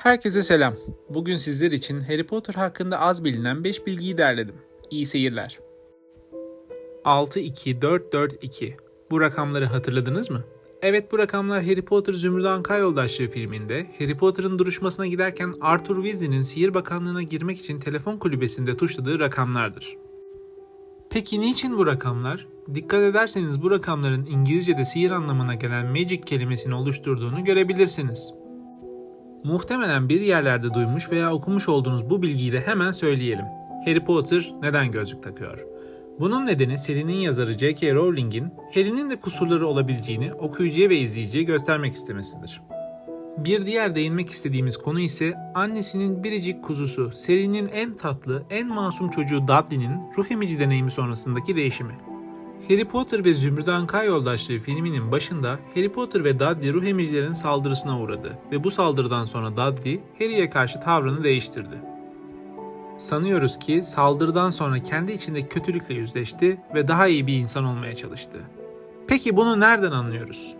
Herkese selam. Bugün sizler için Harry Potter hakkında az bilinen 5 bilgiyi derledim. İyi seyirler. 62442. Bu rakamları hatırladınız mı? Evet bu rakamlar Harry Potter Zümrüt Anka Yoldaşlığı filminde Harry Potter'ın duruşmasına giderken Arthur Weasley'nin sihir bakanlığına girmek için telefon kulübesinde tuşladığı rakamlardır. Peki niçin bu rakamlar? Dikkat ederseniz bu rakamların İngilizce'de sihir anlamına gelen magic kelimesini oluşturduğunu görebilirsiniz. Muhtemelen bir yerlerde duymuş veya okumuş olduğunuz bu bilgiyi de hemen söyleyelim. Harry Potter neden gözlük takıyor? Bunun nedeni serinin yazarı J.K. Rowling'in Harry'nin de kusurları olabileceğini okuyucuya ve izleyiciye göstermek istemesidir. Bir diğer değinmek istediğimiz konu ise annesinin biricik kuzusu, serinin en tatlı, en masum çocuğu Dudley'nin ruh emici deneyimi sonrasındaki değişimi. Harry Potter ve Zümrüt Anka Yoldaşlığı filminin başında Harry Potter ve Dudley ruh emicilerin saldırısına uğradı ve bu saldırıdan sonra Dudley Harry'e karşı tavrını değiştirdi. Sanıyoruz ki saldırıdan sonra kendi içinde kötülükle yüzleşti ve daha iyi bir insan olmaya çalıştı. Peki bunu nereden anlıyoruz?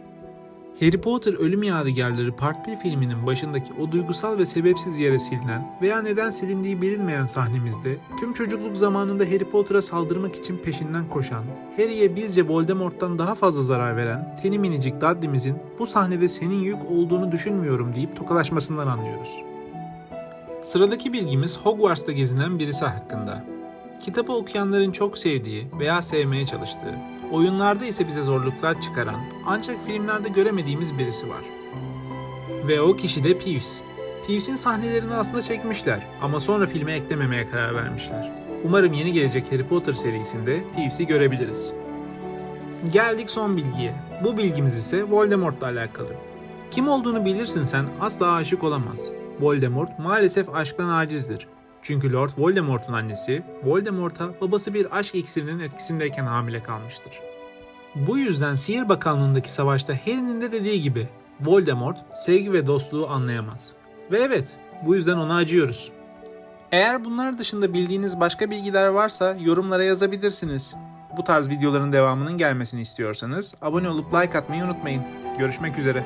Harry Potter Ölüm Yadigarları Part 1 filminin başındaki o duygusal ve sebepsiz yere silinen veya neden silindiği bilinmeyen sahnemizde tüm çocukluk zamanında Harry Potter'a saldırmak için peşinden koşan, Harry'e bizce Voldemort'tan daha fazla zarar veren teni minicik Dudley'mizin bu sahnede senin yük olduğunu düşünmüyorum deyip tokalaşmasından anlıyoruz. Sıradaki bilgimiz Hogwarts'ta gezinen birisi hakkında. Kitabı okuyanların çok sevdiği veya sevmeye çalıştığı, oyunlarda ise bize zorluklar çıkaran ancak filmlerde göremediğimiz birisi var. Ve o kişi de Peeves. Peeves'in sahnelerini aslında çekmişler ama sonra filme eklememeye karar vermişler. Umarım yeni gelecek Harry Potter serisinde Peeves'i görebiliriz. Geldik son bilgiye. Bu bilgimiz ise Voldemort'la alakalı. Kim olduğunu bilirsin sen asla aşık olamaz. Voldemort maalesef aşktan acizdir. Çünkü Lord Voldemort'un annesi Voldemort'a babası bir aşk iksirinin etkisindeyken hamile kalmıştır. Bu yüzden Sihir Bakanlığı'ndaki savaşta Harry'nin de dediği gibi Voldemort sevgi ve dostluğu anlayamaz. Ve evet bu yüzden ona acıyoruz. Eğer bunlar dışında bildiğiniz başka bilgiler varsa yorumlara yazabilirsiniz. Bu tarz videoların devamının gelmesini istiyorsanız abone olup like atmayı unutmayın. Görüşmek üzere.